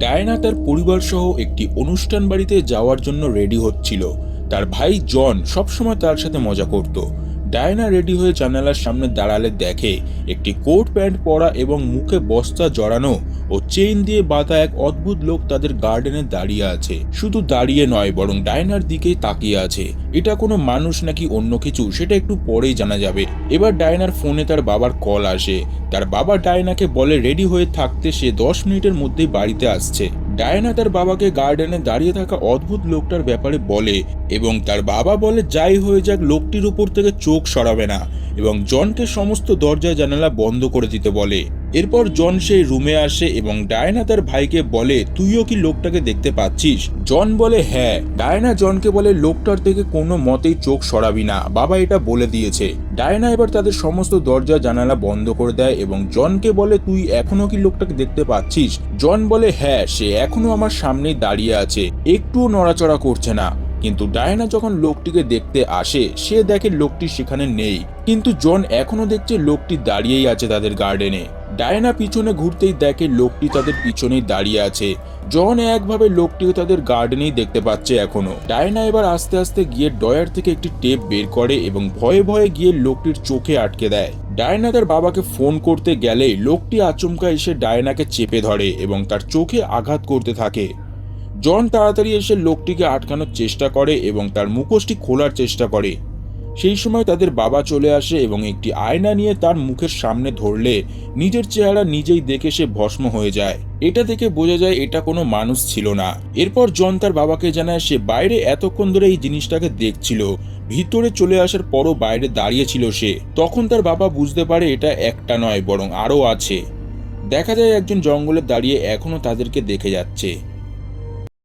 Diana তার পরিবার সহ একটি অনুষ্ঠান বাড়িতে যাওয়ার জন্য রেডি হচ্ছিল। তার ভাই জন সবসময় তার সাথে মজা করত। ডায়না রেডি হয়ে জানালার সামনে দাঁড়ালে দেখে, একটি কোট প্যান্ট পরা এবং মুখে বস্তা জড়ানো ও চেইন দিয়ে বাঁধা এক অদ্ভুত লোক তাদের গার্ডেনে দাঁড়িয়ে আছে। শুধু দাঁড়িয়ে নয়, বরং ডায়নার দিকেই তাকিয়ে আছে। এটা কোনো মানুষ নাকি অন্য কিছু, সেটা একটু পরেই জানা যাবে। এবার ডায়নার ফোনে তার বাবার কল আসে। তার বাবা ডায়নাকে বলে রেডি হয়ে থাকতে সে দশ মিনিটের মধ্যেই বাড়িতে আসছে। ডায়না তার বাবাকে গার্ডেনে দাঁড়িয়ে থাকা অদ্ভুত লোকটার ব্যাপারে বলে এবং তার বাবা বলে, যাই হয়ে যাক, লোকটির উপর থেকে চোখ সরাবে না। এবং জনকে সমস্ত দরজা জানালা বন্ধ করে দিতে বলে। এরপর জন সেই রুমে আসে এবং ডায়না তার ভাইকে বলে, তুইও কি লোকটাকে দেখতে পাচ্ছিস? জন বলে হ্যাঁ। ডায়না জনকে বলে, লোকটার থেকে কোনো মতেই চোখ সরাবি না। বাবা এটা বলে দিয়েছে। ডায়না এবার তাদের সমস্ত দরজা জানালা বন্ধ করে দেয় এবং জনকে বলে, তুই এখনও কি লোকটাকে দেখতে পাচ্ছিস? জন বলে হ্যাঁ সে এখনও আমার সামনেই দাঁড়িয়ে আছে। একটুও নড়াচড়া করছে না। কিন্তু ডায়না যখন লোকটিকে দেখতে আসে, সে দেখে লোকটি সেখানে নেই। কিন্তু জন এখনও দেখছে লোকটি দাঁড়িয়েই আছে তাদের গার্ডেনে। ডায়না পিছনে ঘুরতেই দেখে লোকটি তাদের পিছনেই দাঁড়িয়ে আছে। জন একভাবে লোকটিকে তাদের গার্ডেনেই দেখতে পাচ্ছে এখনও ডায়না এবার আস্তে আস্তে গিয়ে ডয়ার থেকে একটি টেপ বের করে এবং ভয়ে ভয়ে গিয়ে লোকটির চোখে আটকে দেয়। ডায়না তার বাবাকে ফোন করতে গেলেই লোকটি আচমকা এসে ডায়নাকে চেপে ধরে এবং তার চোখে আঘাত করতে থাকে। জন তাড়াতাড়ি এসে লোকটিকে আটকানোর চেষ্টা করে এবং তার মুখোশটি খোলার চেষ্টা করে। সেই সময় তাদের বাবা চলে আসে এবং একটি আয়না নিয়ে তার মুখের সামনে ধরলে নিজের চেহারা নিজেই দেখে সে ভস্ম হয়ে যায়। এটা দেখে বোঝা যায় এটা কোনো মানুষ ছিল না। এরপর জন তার বাবাকে জানায় সে বাইরে এতক্ষণ ধরে এই জিনিসটাকে দেখছিল। ভিতরে চলে আসার পরও বাইরে দাঁড়িয়েছিল সে। তখন তার বাবা বুঝতে পারে এটা একটা নয়, বরং আরও আছে। দেখা যায় একজন জঙ্গলে দাঁড়িয়ে এখনও তাদেরকে দেখে যাচ্ছে।